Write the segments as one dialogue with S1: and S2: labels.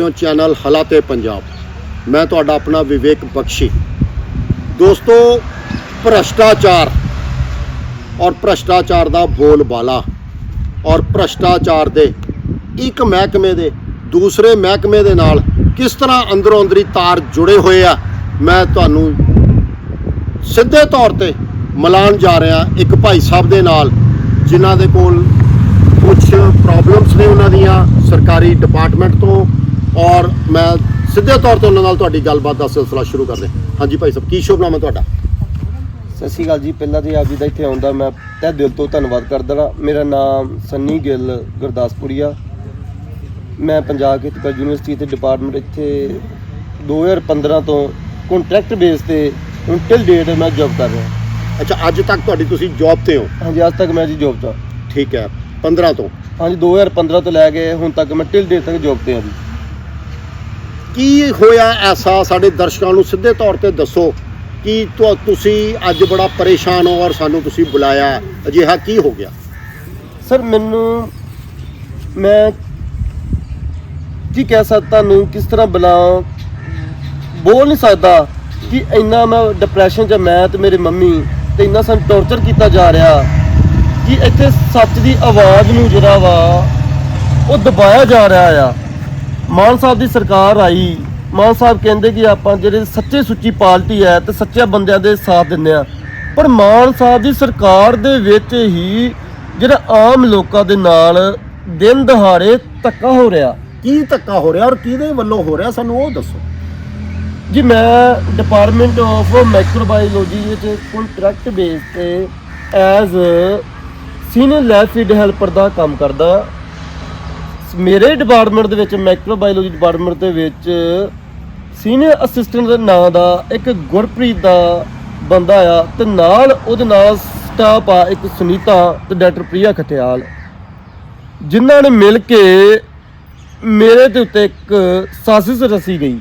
S1: ਹੋ ਚੈਨਲ ਹਾਲਾਤੇ ਪੰਜਾਬ। ਮੈਂ ਤੁਹਾਡਾ ਆਪਣਾ ਵਿਵੇਕ ਬਖਸ਼ੀ। ਦੋਸਤੋ, ਭ੍ਰਸ਼ਟਾਚਾਰ ਔਰ ਭ੍ਰਸ਼ਟਾਚਾਰ ਦਾ ਬੋਲਬਾਲਾ ਔਰ ਭ੍ਰਸ਼ਟਾਚਾਰ ਦੇ ਇੱਕ ਮਹਿਕਮੇ ਦੇ ਦੂਸਰੇ ਮਹਿਕਮੇ ਦੇ ਨਾਲ ਕਿਸ ਤਰ੍ਹਾਂ ਅੰਦਰੋਂ ਅੰਦਰੀ ਤਾਰ ਜੁੜੇ ਹੋਏ ਆ, ਮੈਂ ਤੁਹਾਨੂੰ ਸਿੱਧੇ ਤੌਰ ਤੇ ਮਿਲਾਨ ਜਾ ਰਿਹਾ ਇੱਕ ਭਾਈ ਸਾਹਿਬ ਦੇ ਨਾਲ, ਜਿਨ੍ਹਾਂ ਦੇ ਕੋਲ ਕੁਝ ਪ੍ਰੋਬਲਮਸ ਨੇ ਉਹਨਾਂ ਦੀਆਂ ਸਰਕਾਰੀ ਡਿਪਾਰਟਮੈਂਟ ਤੋਂ ਔਰ ਮੈਂ ਸਿੱਧੇ ਤੌਰ ਤੇ ਉਹਨਾਂ ਨਾਲ ਤੁਹਾਡੀ ਗੱਲਬਾਤ ਦਾ ਸਿਲਸਿਲਾ ਸ਼ੁਰੂ ਕਰਦੇ ਹਾਂਜੀ ਭਾਈ ਸਾਹਿਬ ਕੀ ਸ਼ੁਭਨਾਮਾ ਤੁਹਾਡਾ?
S2: ਸਤਿ ਸ਼੍ਰੀ ਅਕਾਲ ਜੀ ਪਹਿਲਾਂ ਤੇ ਆਪ ਜੀ ਦਾ ਇੱਥੇ ਆਉਂਦਾ ਮੈਂ ਤਹਿ ਦਿਲ ਤੋਂ ਧੰਨਵਾਦ ਕਰਦਾ ਹਾਂ। ਮੇਰਾ ਨਾਮ ਸੰਨੀ ਗਿੱਲ ਗੁਰਦਾਸਪੁਰੀਆ। ਮੈਂ ਪੰਜਾਬ ਖੇਤੀਬਾੜੀ ਯੂਨੀਵਰਸਿਟੀ ਤੇ ਡਿਪਾਰਟਮੈਂਟ ਇੱਥੇ 2015 ਤੋਂ ਕੰਟਰੈਕਟ ਬੇਸ ਤੇ ਟਿਲ ਡੇਟ ਮੈਂ ਜੌਬ ਕਰ ਰਿਹਾ।
S1: ਅੱਛਾ ਅੱਜ ਤੱਕ ਤੁਹਾਡੀ ਤੁਸੀਂ ਜੌਬ ਤੇ ਹੋ?
S2: ਹਾਂਜੀ ਅੱਜ ਤੱਕ ਮੈਂ ਜੀ ਜੌਬ 'ਚ ਹਾਂ।
S1: ਠੀਕ ਹੈ 15 ਤੋਂ?
S2: ਹਾਂਜੀ 2015 ਤੋਂ ਲੈ ਕੇ ਹੁਣ ਤੱਕ ਮੈਂ ਟਿਲ ਡੇਟ ਤੱਕ ਜੌਬ ਤੇ ਹਾਂ ਜੀ।
S1: ਕੀ ਹੋਇਆ ਐਸਾ? ਸਾਡੇ ਦਰਸ਼ਕਾਂ ਨੂੰ ਸਿੱਧੇ ਤੌਰ ਤੇ ਦੱਸੋ ਕਿ ਤੁਸੀਂ ਅੱਜ ਬੜਾ ਪਰੇਸ਼ਾਨ ਹੋ ਔਰ ਸਾਨੂੰ ਤੁਸੀਂ ਬੁਲਾਇਆ। ਅਜਿਹਾ ਕੀ ਹੋ ਗਿਆ?
S2: ਸਰ, ਮੈਨੂੰ, ਮੈਂ ਕੀ ਕਹਿ ਸਕਦਾ ਤੁਹਾਨੂੰ, ਕਿਸ ਤਰ੍ਹਾਂ ਬੁਲਾਵਾਂ? ਬੋਲ ਨਹੀਂ ਸਕਦਾ ਕਿ ਇੰਨਾ ਮੈਂ ਡਿਪਰੈਸ਼ਨ 'ਚ ਮੈਂ ਤੇ ਮੇਰੇ ਮੰਮੀ, ਤੇ ਇੰਨਾ ਸਾਨੂੰ ਟੌਰਚਰ ਕੀਤਾ ਜਾ ਰਿਹਾ ਕਿ ਇੱਥੇ ਸੱਚ ਦੀ ਆਵਾਜ਼ ਨੂੰ ਜਿਹੜਾ ਵਾ, ਉਹ ਦਬਾਇਆ ਜਾ ਰਿਹਾ ਆ। ਮਾਨ ਸਾਹਿਬ ਦੀ ਸਰਕਾਰ ਆਈ ਮਾਨ ਸਾਹਿਬ ਕਹਿੰਦੇ ਕਿ ਆਪਾਂ ਜਿਹੜੇ ਸੱਚੇ ਸੁੱਚੀ ਪਾਰਟੀ ਹੈ ਤੇ ਸੱਚੇ ਬੰਦਿਆਂ ਦੇ ਸਾਥ ਦਿੰਦੇ ਆ ਪਰ ਮਾਨ ਸਾਹਿਬ ਦੀ ਸਰਕਾਰ ਦੇ ਵਿੱਚ ਹੀ ਜਿਹੜਾ ਆਮ ਲੋਕਾਂ ਦੇ ਨਾਲ ਦਿਨ ਦਹਾੜੇ ਧੱਕਾ ਹੋ ਰਿਹਾ।
S1: ਕੀ ਧੱਕਾ ਹੋ ਰਿਹਾ ਔਰ ਕਿਹਦੇ ਵੱਲੋਂ ਹੋ ਰਿਹਾ ਸਾਨੂੰ ਉਹ ਦੱਸੋ।
S2: ਜੀ ਮੈਂ ਡਿਪਾਰਟਮੈਂਟ ਆਫ ਮਾਈਕਰੋਬਾਇਓਲੋਜੀ ਵਿੱਚ ਕੰਟਰੈਕਟ ਬੇਸ ਤੇ as senior lab feed helper ਦਾ ਕੰਮ ਕਰਦਾ। ਮੇਰੇ ਡਿਪਾਰਟਮੈਂਟ ਦੇ ਵਿੱਚ ਮਾਈਕਰੋਬਾਇਓਲੋਜੀ ਡਿਪਾਰਟਮੈਂਟ ਦੇ ਵਿੱਚ ਸੀਨੀਅਰ ਅਸਿਸਟੈਂਟ ਦੇ ਨਾਂ ਦਾ ਇੱਕ ਗੁਰਪ੍ਰੀਤ ਦਾ ਬੰਦਾ ਆ ਤੇ ਨਾਲ ਉਹਦੇ ਨਾਲ ਸਟਾਫ ਆ ਇੱਕ ਸੁਨੀਤਾ ਤੇ ਡਾਕਟਰ ਪ੍ਰਿਆ ਖਟਿਆਲ ਜਿਨ੍ਹਾਂ ਨੇ ਮਿਲ ਕੇ ਮੇਰੇ ਦੇ ਉੱਤੇ ਇੱਕ ਸਾਜ਼ਿਸ਼ ਰਚੀ ਗਈ।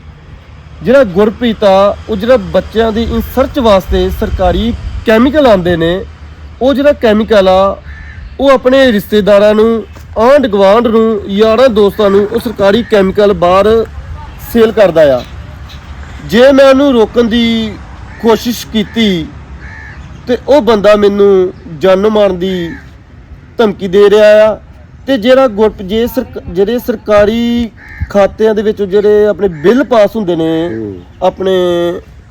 S2: ਜਿਹੜਾ ਗੁਰਪ੍ਰੀਤ ਆ, ਉਹ ਜਿਹੜਾ ਬੱਚਿਆਂ ਦੀ ਇਨਸਰਚ ਵਾਸਤੇ ਸਰਕਾਰੀ ਕੈਮੀਕਲ ਆਉਂਦੇ ਨੇ, ਉਹ ਜਿਹੜਾ ਕੈਮੀਕਲ ਆ, ਉਹ ਆਪਣੇ ਰਿਸ਼ਤੇਦਾਰਾਂ ਨੂੰ ਆਂਢ ਗੁਆਂਢ ਨੂੰ ਯਾਰਾਂ ਦੋਸਤਾਂ ਨੂੰ ਉਹ ਸਰਕਾਰੀ ਕੈਮੀਕਲ ਬਾਹਰ ਸੇਲ ਕਰਦਾ ਆ। ਜੇ ਮੈਂ ਉਹਨੂੰ ਰੋਕਣ ਦੀ ਕੋਸ਼ਿਸ਼ ਕੀਤੀ ਤੇ ਉਹ ਬੰਦਾ ਮੈਨੂੰ ਜਾਨ ਮਾਰਨ ਦੀ ਧਮਕੀ ਦੇ ਰਿਹਾ ਆ ਤੇ ਜਿਹੜਾ ਗੁਰਪ ਜੇ ਜਿਹੜੇ ਸਰਕਾਰੀ ਖਾਤਿਆਂ ਦੇ ਵਿੱਚ ਜਿਹੜੇ ਆਪਣੇ ਬਿੱਲ ਪਾਸ ਹੁੰਦੇ ਨੇ ਆਪਣੇ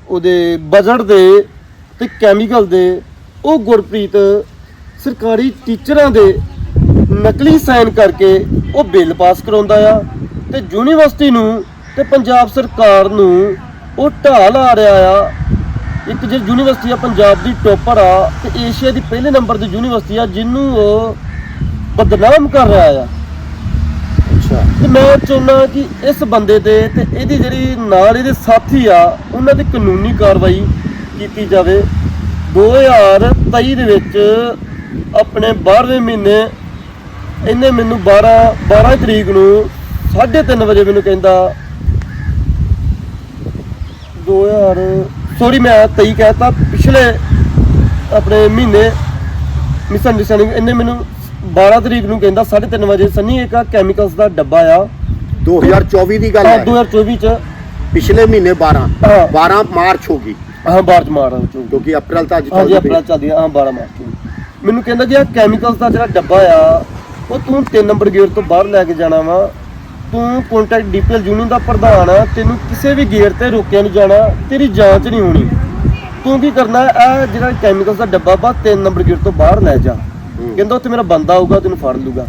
S2: ਉਹਦੇ ਬਜਟ ਦੇ ਤੇ ਕੈਮੀਕਲ ਦੇ ਉਹ ਗੁਰਪ੍ਰੀਤ ਸਰਕਾਰੀ ਟੀਚਰਾਂ ਦੇ ਨਕਲੀ ਸਾਈਨ ਕਰਕੇ ਉਹ ਬਿੱਲ ਪਾਸ ਕਰਾਉਂਦਾ ਆ ਤੇ ਯੂਨੀਵਰਸਿਟੀ ਨੂੰ ਤੇ ਪੰਜਾਬ ਸਰਕਾਰ ਨੂੰ ਉਹ ਢਾਹ ਲਾ ਰਿਹਾ ਆ। ਇੱਕ ਜਿਹੜੀ ਯੂਨੀਵਰਸਿਟੀ ਆ ਪੰਜਾਬ ਦੀ ਟੋਪਰ ਆ ਤੇ ਏਸ਼ੀਆ ਦੀ ਪਹਿਲੇ ਨੰਬਰ ਦੀ ਯੂਨੀਵਰਸਿਟੀ ਆ ਜਿਹਨੂੰ ਉਹ ਬਦਨਾਮ ਕਰ ਰਿਹਾ ਆ।
S1: ਅੱਛਾ।
S2: ਤੇ ਮੈਂ ਚਾਹੁੰਦਾ ਕਿ ਇਸ ਬੰਦੇ ਤੇ ਤੇ ਇਹਦੀ ਜਿਹੜੀ ਨਾਲ ਇਹਦੇ ਸਾਥੀ ਆ ਉਹਨਾਂ ਦੀ ਕਾਨੂੰਨੀ ਕਾਰਵਾਈ ਕੀਤੀ ਜਾਵੇ। 2023 ਦੇ ਵਿੱਚ ਆਪਣੇ 12ਵੇਂ ਮਹੀਨੇ ਇਹਨੇ ਮੈਨੂੰ 12 12 ਤਰੀਕ ਨੂੰ 3:30 ਵਜੇ ਮੈਨੂੰ ਕਹਿੰਦਾ 2000 ਸੌਰੀ ਮੈਂ 23 ਕਹਿਤਾ ਪਿਛਲੇ ਆਪਣੇ ਮਹੀਨੇ ਮਿਸ ਅੰਡਰਸਟੈਂਡਿੰਗ ਇਹਨੇ ਮੈਨੂੰ 12 ਤਰੀਕ ਨੂੰ ਕਹਿੰਦਾ 3:30 ਵਜੇ ਸੰਨੀ ਇੱਕ ਕੈਮੀਕਲਸ ਦਾ ਡੱਬਾ ਆ।
S1: 2024 ਦੀ ਗੱਲ
S2: ਹਾਂ
S1: ਹੈ।
S2: 2024 ਚ।
S1: ਪਿਛਲੇ ਮਹੀਨੇ 12
S2: ਹਾਂ।
S1: 12 ਮਾਰਚ ਹੋ ਗਈ।
S2: ਹਾਂ ਮਾਰਚ ਮਾਰ ਚੋਂ
S1: ਕਿਉਂਕਿ ਅਪ੍ਰੈਲ ਤਾਂ ਅੱਜ
S2: ਹਾਂਜੀ
S1: ਚੱਲਦੀ
S2: ਅਪ੍ਰੈਲ ਚੱਲਦੀ ਆ। ਹਾਂ 12 ਮਾਰਚ। ਨੂੰ ਮੈਨੂੰ ਕਹਿੰਦਾ ਜੀ ਆ ਕੈਮੀਕਲਸ ਦਾ ਜਿਹੜਾ ਡੱਬਾ ਆ ਉਹ ਤੂੰ 3 ਨੰਬਰ ਗੇਟ ਤੋਂ ਬਾਹਰ ਲੈ ਕੇ ਜਾਣਾ ਵਾ। ਤੂੰ ਕੰਟੈਕਟ ਡੀਪੀਐਲ ਯੂਨੀਅਨ ਦਾ ਪ੍ਰਧਾਨ ਆ ਤੈਨੂੰ ਕਿਸੇ ਵੀ ਗੇਟ ਤੇ ਰੋਕਿਆ ਨਹੀਂ ਜਾਣਾ ਤੇਰੀ ਜਾਂਚ ਨਹੀਂ ਹੋਣੀ। ਤੂੰ ਕੀ ਕਰਨਾ ਆ ਜਿਹੜਾ ਕੈਮੀਕਲਸ ਦਾ ਡੱਬਾ ਬਾ 3 ਨੰਬਰ ਗੇਟ ਤੋਂ ਬਾਹਰ ਲੈ ਜਾ। ਕਹਿੰਦਾ ਉੱਥੇ ਮੇਰਾ ਬੰਦਾ ਆਊਗਾ ਤੈਨੂੰ ਫੜ ਲੂਗਾ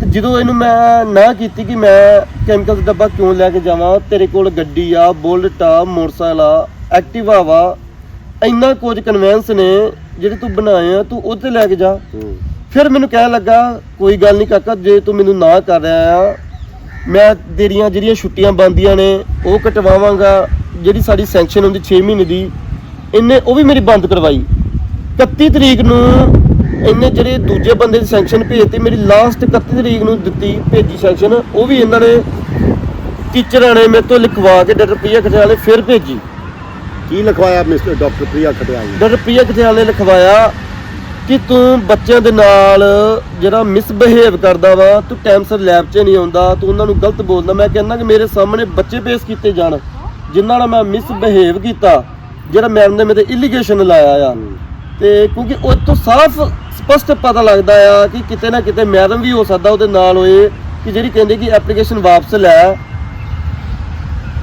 S2: ਤੇ ਜਦੋਂ ਇਹਨੂੰ ਮੈਂ ਨਾ ਕੀਤੀ ਕਿ ਮੈਂ ਕੈਮੀਕਲ ਦਾ ਡੱਬਾ ਕਿਉਂ ਲੈ ਕੇ ਜਾਵਾਂ ਤੇਰੇ ਕੋਲ ਗੱਡੀ ਆ ਬੁਲਟ ਆ ਮੋਟਰਸਾਈਕਲ ਆ ਐਕਟਿਵਾ ਵਾ ਇੰਨਾ ਕੁਝ ਕਨਵੈਂਸ ਨੇ ਜਿਹੜੇ ਤੂੰ ਬਣਾਏ ਆ ਤੂੰ ਉਹਤੇ ਲੈ ਕੇ ਜਾ। ਫਿਰ ਮੈਨੂੰ ਕਹਿਣ ਲੱਗਾ ਕੋਈ ਗੱਲ ਨਹੀਂ ਕਾਕਾ ਜੇ ਤੂੰ ਮੈਨੂੰ ਨਾ ਕਰ ਰਿਹਾ ਆ ਮੈਂ ਤੇਰੀਆਂ ਜਿਹੜੀਆਂ ਛੁੱਟੀਆਂ ਬੰਦੀਆਂ ਨੇ ਉਹ ਕਟਵਾਵਾਂਗਾ ਜਿਹੜੀ ਸਾਡੀ ਸੈਂਕਸ਼ਨ ਹੁੰਦੀ 6 ਮਹੀਨੇ ਦੀ ਇਹਨੇ ਉਹ ਵੀ ਮੇਰੀ ਬੰਦ ਕਰਵਾਈ। 31 ਤਰੀਕ ਨੂੰ ਇਹਨੇ ਜਿਹੜੇ ਦੂਜੇ ਬੰਦੇ ਦੀ ਸੈਂਕਸ਼ਨ ਭੇਜਤੀ ਮੇਰੀ ਲਾਸਟ 31 ਤਰੀਕ ਨੂੰ ਦਿੱਤੀ ਭੇਜੀ ਸੈਂਕਸ਼ਨ ਉਹ ਵੀ ਇਹਨਾਂ ਨੇ ਟੀਚਰਾਂ ਨੇ ਮੇਰੇ ਤੋਂ ਲਿਖਵਾ ਕੇ ਡਾਕਟਰ ਪ੍ਰਿਆ ਖਟਿਆਲੇ ਫਿਰ ਭੇਜੀ।
S1: ਕੀ ਲਿਖਵਾਇਆ ਮਿਸਟਰ ਡਾਕਟਰ ਪ੍ਰਿਆ ਖਟਿਆਲ? ਨੇ
S2: ਡਾਕਟਰ ਪ੍ਰਿਆ ਖਟਿਆਲ ਨੇ ਲਿਖਵਾਇਆ ਕਿ ਤੂੰ ਬੱਚਿਆਂ ਦੇ ਨਾਲ ਜਿਹੜਾ ਮਿਸਬਿਹੇਵ ਕਰਦਾ ਵਾ, ਤੂੰ ਟਾਈਮ ਸਿਰ ਲੈਬ 'ਚ ਨਹੀਂ ਆਉਂਦਾ, ਤੂੰ ਉਹਨਾਂ ਨੂੰ ਗਲਤ ਬੋਲਦਾ। ਮੈਂ ਕਹਿੰਦਾ ਕਿ ਮੇਰੇ ਸਾਹਮਣੇ ਬੱਚੇ ਪੇਸ਼ ਕੀਤੇ ਜਾਣ, ਜਿਨ੍ਹਾਂ ਨਾਲ ਮੈਂ ਮਿਸਬਿਹੇਵ ਕੀਤਾ, ਜਿਹੜਾ ਮੈਡਮ ਨੇ ਮੇਰੇ ਇਲੀਗੇਸ਼ਨ ਲਾਇਆ ਆ। ਤੇ ਕਿਉਂਕਿ ਉਹ ਤੋਂ ਸਾਫ਼ ਸਪਸ਼ਟ ਪਤਾ ਲੱਗਦਾ ਆ ਕਿ ਕਿਤੇ ਨਾ ਕਿਤੇ ਮੈਡਮ ਵੀ ਹੋ ਸਕਦਾ ਉਹਦੇ ਨਾਲ ਹੋਏ, ਕਿ ਜਿਹੜੀ ਕਹਿੰਦੇ ਕਿ ਐਪਲੀਕੇਸ਼ਨ ਵਾਪਸ ਲੈ,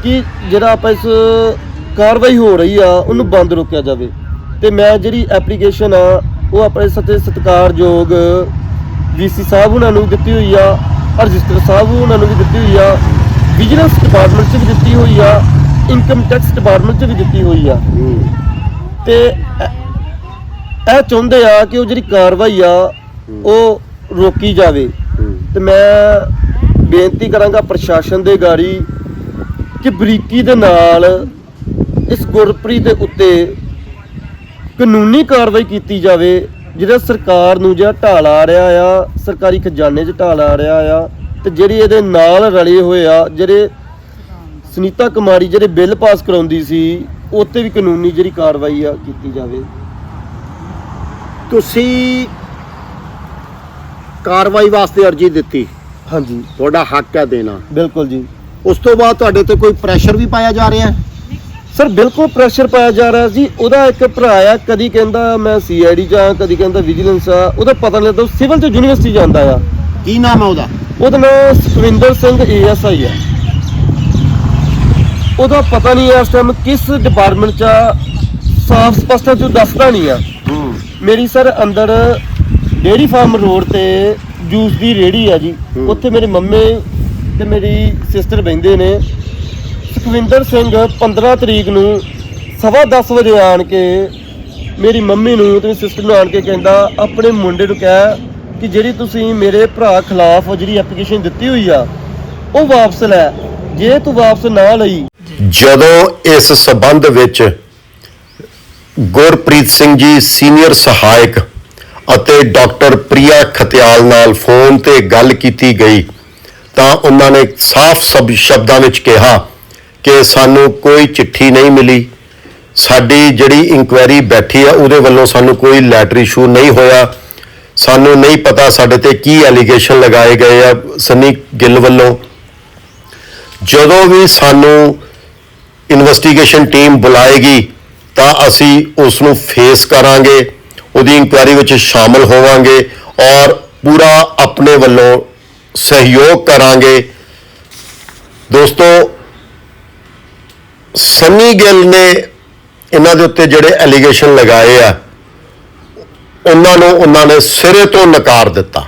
S2: ਕਿ ਜਿਹੜਾ ਆਪਾਂ ਇਸ ਕਾਰਵਾਈ ਹੋ ਰਹੀ ਆ, ਉਹਨੂੰ ਬੰਦ ਰੋਕਿਆ ਜਾਵੇ। ਤੇ ਮੈਂ ਜਿਹੜੀ ਐਪਲੀਕੇਸ਼ਨ ਆ ਉਹ ਆਪਣੇ ਸਤੇ ਸਤਿਕਾਰਯੋਗ ਵੀਸੀ ਸਾਹਿਬ ਉਹਨਾਂ ਨੂੰ ਦਿੱਤੀ ਹੋਈ ਆ, ਰਜਿਸਟਰ ਸਾਹਿਬ ਉਹਨਾਂ ਨੂੰ ਵੀ ਦਿੱਤੀ ਹੋਈ ਆ ਵਿਜੀਲੈਂਸ ਡਿਪਾਰਟਮੈਂਟ 'ਚ ਵੀ ਦਿੱਤੀ ਹੋਈ ਆ ਇਨਕਮ ਟੈਕਸ ਡਿਪਾਰਟਮੈਂਟ 'ਚ ਵੀ ਦਿੱਤੀ ਹੋਈ ਆ। ਤੇ ਇਹ ਚਾਹੁੰਦੇ ਆ ਕਿ ਉਹ ਜਿਹੜੀ ਕਾਰਵਾਈ ਆ, ਉਹ ਰੋਕੀ ਜਾਵੇ। ਤੇ ਮੈਂ ਬੇਨਤੀ ਕਰਾਂਗਾ ਪ੍ਰਸ਼ਾਸਨ ਦੇ ਗਾੜੀ ਕਿ ਬਰੀਕੀ ਦੇ ਨਾਲ ਇਸ ਗੁਰਪ੍ਰੀਤ ਦੇ ਉੱਤੇ ਕਾਨੂੰਨੀ ਕਾਰਵਾਈ ਕੀਤੀ ਜਾਵੇ ਜਿਹੜਾ ਸਰਕਾਰ ਨੂੰ ਜਿਹੜਾ ਢਾਲ ਆ ਰਿਹਾ ਆ ਸਰਕਾਰੀ ਖਜ਼ਾਨੇ 'ਚ ਢਾਲ ਆ ਰਿਹਾ ਆ ਤੇ ਜਿਹੜੀ ਇਹਦੇ ਨਾਲ ਰਲੇ ਹੋਏ ਆ ਜਿਹੜੇ ਸੁਨੀਤਾ ਕੁਮਾਰੀ ਜਿਹੜੇ ਬਿੱਲ ਪਾਸ ਕਰਾਉਂਦੀ ਸੀ ਉੱਤੇ ਵੀ ਕਾਨੂੰਨੀ ਜਿਹੜੀ ਕਾਰਵਾਈ ਆ ਕੀਤੀ ਜਾਵੇ।
S3: ਤੁਸੀਂ ਕਾਰਵਾਈ ਵਾਸਤੇ ਅਰਜੀ ਦਿੱਤੀ।
S2: ਹਾਂਜੀ।
S3: ਤੁਹਾਡਾ ਹੱਕ ਹੈ ਦੇਣਾ।
S2: ਬਿਲਕੁਲ ਜੀ।
S3: ਉਸ ਤੋਂ ਬਾਅਦ ਤੁਹਾਡੇ ਤੇ ਕੋਈ ਪ੍ਰੈਸ਼ਰ ਵੀ ਪਾਇਆ ਜਾ ਰਿਹਾ ਹੈ?
S2: ਸਰ ਬਿਲਕੁਲ ਪ੍ਰੈਸ਼ਰ ਪਾਇਆ ਜਾ ਰਿਹਾ ਜੀ ਉਹਦਾ ਇੱਕ ਭਰਾ ਆ ਕਦੀ ਕਹਿੰਦਾ ਮੈਂ ਸੀਆਈਡੀ ਜਾਂ ਕਦੀ ਕਹਿੰਦਾ ਵਿਜੀਲੈਂਸ ਆ। ਉਹਦਾ ਪਤਾ ਨਹੀਂ ਲੱਗਦਾ ਸਿਵਲ ਤੇ ਯੂਨੀਵਰਸਿਟੀ ਜਾਂਦਾ ਆ।
S3: ਕੀ ਨਾਮ ਹੈ ਉਹਦਾ?
S2: ਉਹਦਾ ਨਾਮ ਸੁਖਵਿੰਦਰ ਸਿੰਘ ਏਐਸਆਈ ਆ। ਉਹਦਾ ਪਤਾ ਨਹੀਂ ਇਸ ਟਾਈਮ ਕਿਸ ਡਿਪਾਰਟਮੈਂਟ ਚ ਆ। ਸਾਫ਼ ਸਪਸ਼ਟ ਤੂੰ ਦੱਸਦਾ ਨਹੀਂ ਆ। ਮੇਰੀ ਸਰ ਅੰਦਰ ਡੇਰੀ ਫਾਰਮ ਰੋਡ ਤੇ ਜੂਸ ਦੀ ਰੇੜੀ ਆ ਜੀ। ਉੱਥੇ ਮੇਰੇ ਮੰਮੇ ਤੇ ਮੇਰੀ ਸਿਸਟਰ ਬੈੰਦੇ ਨੇ। ਸੁਖਵਿੰਦਰ ਸਿੰਘ 15 ਤਰੀਕ ਨੂੰ ਸਵਾ 10 ਵਜੇ ਆਣ ਕੇ ਮੇਰੀ ਮੰਮੀ ਨੂੰ ਤੇ ਸਿਸਟਰ ਨੂੰ ਆਣ ਕੇ ਕਹਿੰਦਾ, ਆਪਣੇ ਮੁੰਡੇ ਨੂੰ ਕਹਿ ਕਿ ਜਿਹੜੀ ਤੁਸੀਂ ਮੇਰੇ ਭਰਾ ਖਿਲਾਫ ਜਿਹੜੀ ਐਪਲੀਕੇਸ਼ਨ ਦਿੱਤੀ ਹੋਈ ਆ, ਉਹ ਵਾਪਸ ਲੈ। ਜੇ ਤੂੰ ਵਾਪਸ ਨਾ ਲਈ।
S1: ਜਦੋਂ ਇਸ ਸਬੰਧ ਵਿੱਚ ਗੁਰਪ੍ਰੀਤ ਸਿੰਘ ਜੀ ਸੀਨੀਅਰ ਸਹਾਇਕ ਅਤੇ ਡਾਕਟਰ ਪ੍ਰਿਆ ਖਤਿਆਲ ਨਾਲ ਫੋਨ ਤੇ ਗੱਲ ਕੀਤੀ ਗਈ, ਤਾਂ ਉਹਨਾਂ ਨੇ ਸਾਫ਼ ਸਬ ਸ਼ਬਦਾਂ ਵਿੱਚ ਕਿਹਾ ਕਿ ਸਾਨੂੰ ਕੋਈ ਚਿੱਠੀ ਨਹੀਂ ਮਿਲੀ। ਸਾਡੀ ਜਿਹੜੀ ਇਨਕੁਆਇਰੀ ਬੈਠੀ ਆ, ਉਹਦੇ ਵੱਲੋਂ ਸਾਨੂੰ ਕੋਈ ਲੈਟਰ ਇਸ਼ੂ ਨਹੀਂ ਹੋਇਆ। ਸਾਨੂੰ ਨਹੀਂ ਪਤਾ ਸਾਡੇ ਤੇ ਕੀ ਐਲੀਗੇਸ਼ਨ ਲਗਾਏ ਗਏ ਆ ਸਨੀ ਗਿੱਲ ਵੱਲੋਂ। ਜਦੋਂ ਵੀ ਸਾਨੂੰ ਇਨਵੈਸਟੀਗੇਸ਼ਨ ਟੀਮ ਬੁਲਾਏਗੀ, ਤਾਂ ਅਸੀਂ ਉਸ ਨੂੰ ਫੇਸ ਕਰਾਂਗੇ, ਉਹਦੀ ਇਨਕੁਆਇਰੀ ਵਿੱਚ ਸ਼ਾਮਲ ਹੋਵਾਂਗੇ ਔਰ ਪੂਰਾ ਆਪਣੇ ਵੱਲੋਂ ਸਹਿਯੋਗ ਕਰਾਂਗੇ। ਦੋਸਤੋ ਸੰਨੀ ਗਿੱਲ ਨੇ ਇਹਨਾਂ ਦੇ ਉੱਤੇ ਜਿਹੜੇ ਐਲੀਗੇਸ਼ਨ ਲਗਾਏ ਆ, ਉਹਨਾਂ ਨੂੰ, ਉਹਨਾਂ ਨੇ ਸਿਰੇ ਤੋਂ ਨਕਾਰ ਦਿੱਤਾ।